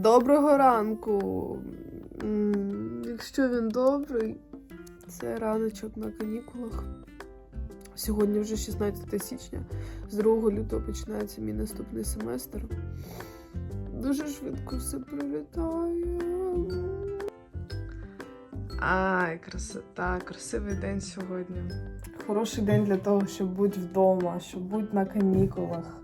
Доброго ранку. Якщо він добрий, це раночок на канікулах. Сьогодні вже 16 січня, з 2 лютого починається мій наступний семестр. Дуже швидко все пролітає. Ай, красота, красивий день сьогодні. Хороший день для того, щоб бути вдома, щоб бути на канікулах.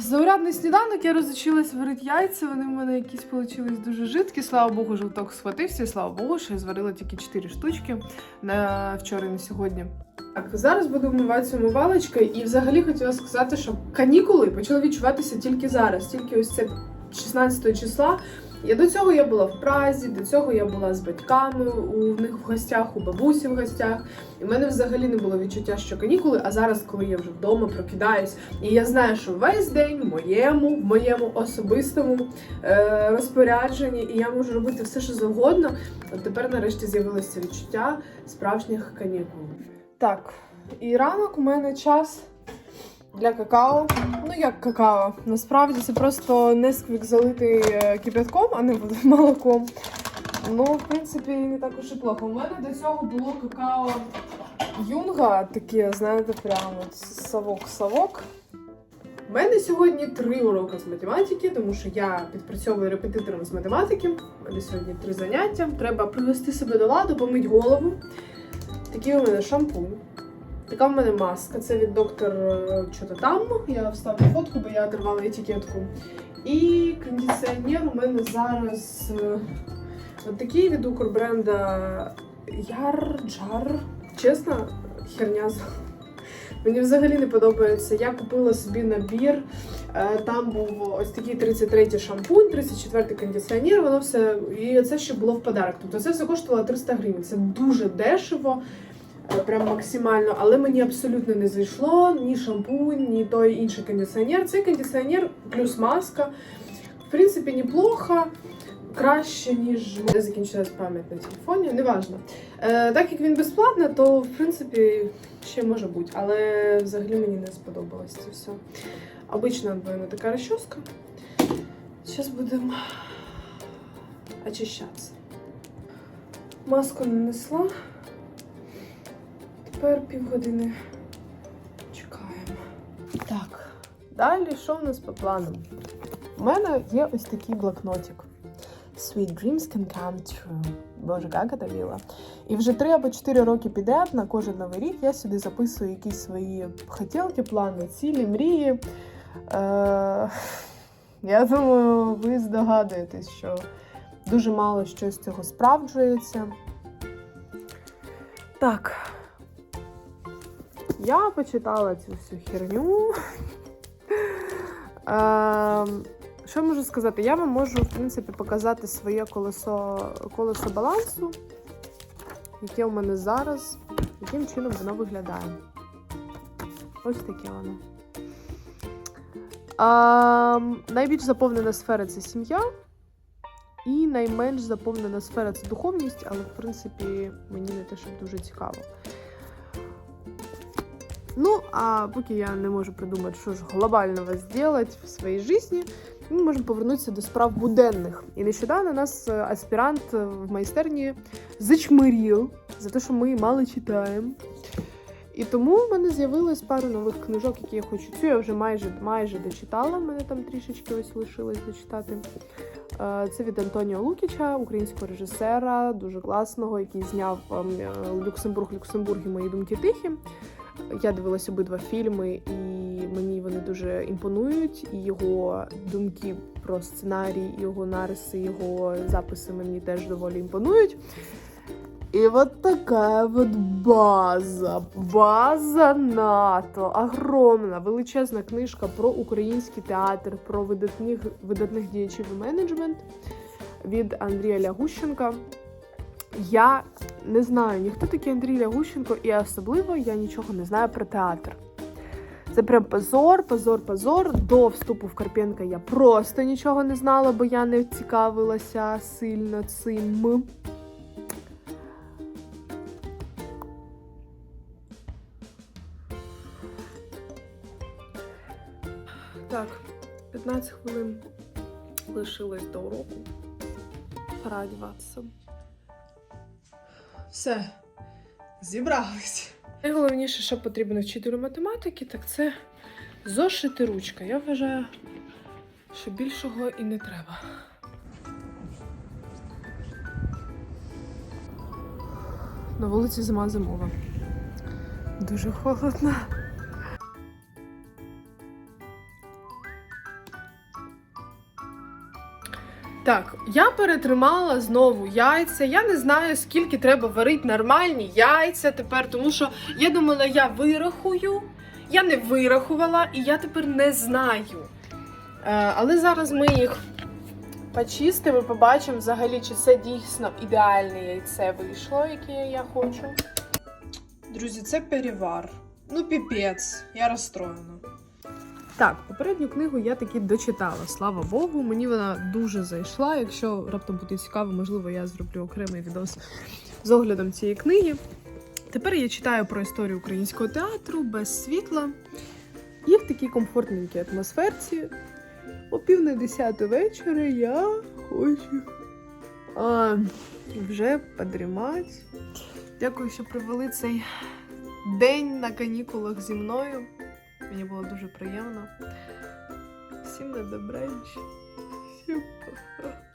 Заурядний сніданок, я розучилась варити яйця. Вони в мене якісь получились дуже жидкі. Слава Богу, жовток схватився. Слава Богу, що я зварила тільки 4 штучки на вчора і на сьогодні. Так, зараз буду вмиватися умивалочкою. І взагалі хотіла сказати, що канікули почали відчуватися тільки зараз, тільки ось це 16 числа. Я до цього я була в Празі, до цього я була з батьками у них в гостях, у бабусі в гостях. І в мене взагалі не було відчуття, що канікули. А зараз, коли я вже вдома прокидаюсь, і я знаю, що весь день в моєму, в моєму особистому е, розпорядженні, і я можу робити все, що завгодно. От тепер нарешті з'явилося відчуття справжніх канікул. Так, і ранок у мене час для какао. Ну як какао? Насправді це просто несквік залитий е, кипятком, а не молоком. Ну, в принципі, не так уж і плохо. У мене до цього було какао юнга, таке, знаєте, прямо от совок-совок. У мене сьогодні три уроки з математики, тому що я підпрацьовую репетитором з математики. У мене сьогодні три заняття. Треба привести себе до ладу, помити голову. Такий у мене шампунь. Така в мене маска. Це від доктор е, чого там. Я вставлю фотку, бо я отривала етикетку. І кондиціонер у мене зараз е, от такий від Укрбренда Ярджар. Чесно, херня. Мені взагалі не подобається. Я купила собі набір. е, Там був ось такий 33-й шампунь, 34-й кондиціонер, воно все. І це ще було в подарок. Тобто це все коштувало 300 гривень. Це дуже дешево, е, прям максимально. Але мені абсолютно не зайшло ні шампунь, ні той інший кондиціонер. Цей кондиціонер плюс маска. В принципі, неплохо. Краще, ніж мене закінчилась пам'ять на телефоні, неважно. Е, так як він безплатний, то в принципі ще може бути, але взагалі мені не сподобалось це все. Обична двойна така розчоска. Зараз будемо очищатися. Маску нанесла. Тепер півгодини чекаємо. Так, далі що в нас по плану? У мене є ось такий блокнотик. Sweet dreams can come true. Боже, як це мило. І вже три або чотири роки підряд на кожен новий рік я сюди записую якісь свої хотілки, плани, цілі, мрії. Е, я думаю, ви здогадуєтесь, що дуже мало що з цього справджується. Так. Я почитала цю всю херню. Ем, що можу сказати? Я вам можу, в принципі, показати своє колесо, колесо балансу, яке у мене зараз, яким чином воно виглядає. Ось таке воно. А, найбільш заповнена сфера це сім'я. І найменш заповнена сфера це духовність, але в принципі мені не те, щоб дуже цікаво. Ну, а поки я не можу придумати, що ж глобального зробити в своїй житті, ми можемо повернутися до справ буденних. І нещодавно нас е, аспірант е, в майстерні зачмирів за те, що ми мало читаємо. І тому в мене з'явилось пару нових книжок, які я хочу. Цю я вже майже майже дочитала. Мене там трішечки ось лишилось дочитати. Е, Це від Антоніо Лукіча, українського режисера, дуже класного, який зняв ем, Люксембург, Люксембург і мої думки тихі. Я дивилася обидва фільми, і мені вони дуже імпонують. І його думки про сценарій, його нариси, його записи мені теж доволі імпонують. І от така от база, база НАТО, огромна, величезна книжка про український театр, про видатних, видатних діячів і менеджмент від Андрія Лягущенка. Я не знаю ні хто такий Андрій Лягущенко, і особливо я нічого не знаю про театр. Це прям позор, позор, позор. До вступу в Карпенка я просто нічого не знала, бо я не цікавилася сильно цим. Так, 15 хвилин лишилось до уроку. Пора одягатися. Все, зібрались. Найголовніше, що потрібно вчителю математики, так це зошити ручка. Я вважаю, що більшого і не треба. На вулиці зима зимова. Дуже холодно. Так, я перетримала знову яйця. Я не знаю, скільки треба варити нормальні яйця тепер, тому що я думала, я вирахую. Я не вирахувала, і я тепер не знаю. Е, але зараз ми їх почистимо і побачимо взагалі, чи це дійсно ідеальне яйце вийшло, яке я хочу. Друзі, це перевар. Ну, піпець, я розстроєна. Так, попередню книгу я таки дочитала. Слава Богу, мені вона дуже зайшла. Якщо раптом буде цікаво, можливо, я зроблю окремий відос з оглядом цієї книги. Тепер я читаю про історію українського театру без світла. І в такій комфортненькій атмосферці. О пів на десяту вечора я хочу а, вже подрімати. Дякую, що провели цей день на канікулах зі мною. Мені було дуже приємно. Всім на добраніч. Всім па-па.